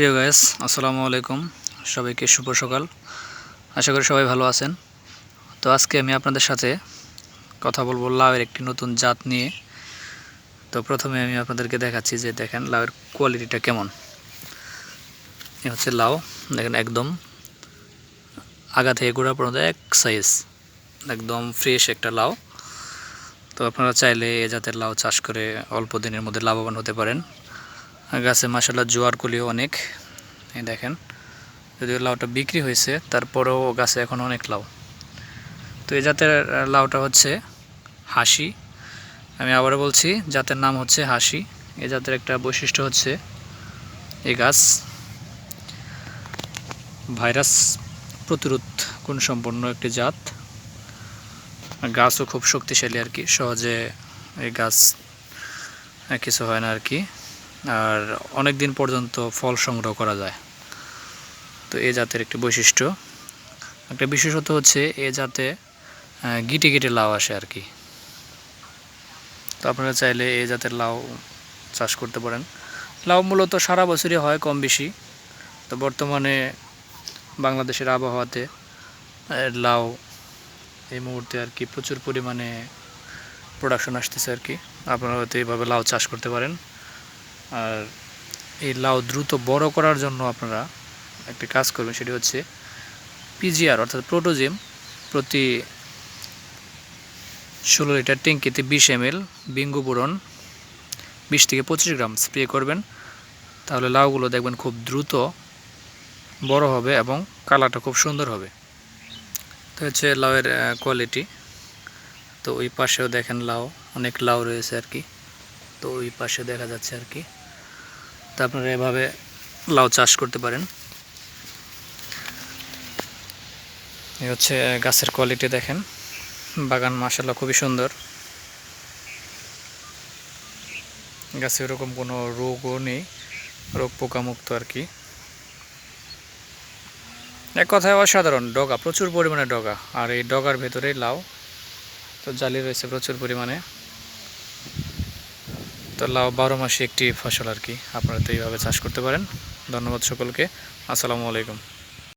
প্রিয় গায়েস আসসালামু আলাইকুম। সবাইকে শুভ সকাল। আশা করি সবাই ভালো আছেন। তো আজকে আমি আপনাদের সাথে কথা বলব লাউয়ের একটি নতুন জাত নিয়ে। তো প্রথমে আমি আপনাদেরকে দেখাচ্ছি যে দেখেন লাউয়ের কোয়ালিটিটা কেমন। এ হচ্ছে লাউ, দেখেন একদম আগা থেকে গোড়া পর্যন্ত এক সাইজ একদম ফ্রেশ একটা লাউ। তো আপনারা চাইলে এ জাতের লাউ চাষ করে অল্প দিনের মধ্যে লাভবান হতে পারেন। গাছে মাসাল্লাহ জোয়ার কলিও অনেক। এই দেখেন, যদিও লাউটা বিক্রি হয়েছে, তারপরেও গাছে এখন অনেক লাউ। তো এই জাতের লাউটা হচ্ছে হাসি। আমি আবারও বলছি, জাতের নাম হচ্ছে হাসি। এ জাতের একটা বৈশিষ্ট্য হচ্ছে এই গাছ ভাইরাস প্রতিরোধ গুণ সম্পন্ন একটি জাত। গাছও খুব শক্তিশালী আর কি, সহজে এই গাছ, কিছু হয় না আর কি। আর অনেক দিন পর্যন্ত ফল সংগ্রহ করা যায়। তো এ জাতের একটি বৈশিষ্ট্য। একটা বিশেষত হচ্ছে এ জাতে গিটে গিটে লাউ আসে আর কি। তো আপনারা চাইলে এই জাতের লাউ চাষ করতে পারেন। লাউ মূলত সারা বছরই হয় কম বেশি। তো বর্তমানে বাংলাদেশের আবহাওয়াতে লাউ এই মুহূর্তে আর কি প্রচুর পরিমাণে প্রোডাকশন আসতেছে আর কি। আপনারা হয়তো এইভাবে লাউ চাষ করতে পারেন। আর এই লাউ দ্রুত বড় করার জন্য আপনারা একটি কাজ করবেন, সেটি হচ্ছে পিজিআর অর্থাৎ প্রোটোজিম প্রতি ষোলো লিটার ট্যাঙ্কিতে বিশ এম এল বিঙ্গু বোরন বিশ থেকে পঁচিশ গ্রাম স্প্রে করবেন। তাহলে লাউগুলো দেখবেন খুব দ্রুত বড় হবে এবং কালারটা খুব সুন্দর হবে। তো হচ্ছে লাউয়ের কোয়ালিটি তো ওই পাশেও দেখেন লাউ, অনেক লাউ রয়েছে আর কি। তো ওই পাশে দেখা যাচ্ছে আর কি। তা আপনারা এভাবে লাউ চাষ করতে পারেন। এই হচ্ছে গাছের কোয়ালিটি দেখেন। বাগান মাসাল্লাহ খুবই সুন্দর। গাছে ওরকম কোনো রোগও নেই, রোগ পোকামুক্ত আর কি। এক কথায় অসাধারণ, ডগা, প্রচুর পরিমাণে ডগা। আর এই ডগার ভেতরেই লাউ, তো জালি রয়েছে প্রচুর পরিমাণে। তো লাউ বারো মাসে একটি ফসল আর কি। আপনারা তো এইভাবে চাষ করতে পারেন। ধন্যবাদ সকলকে। আসসালামু আলাইকুম।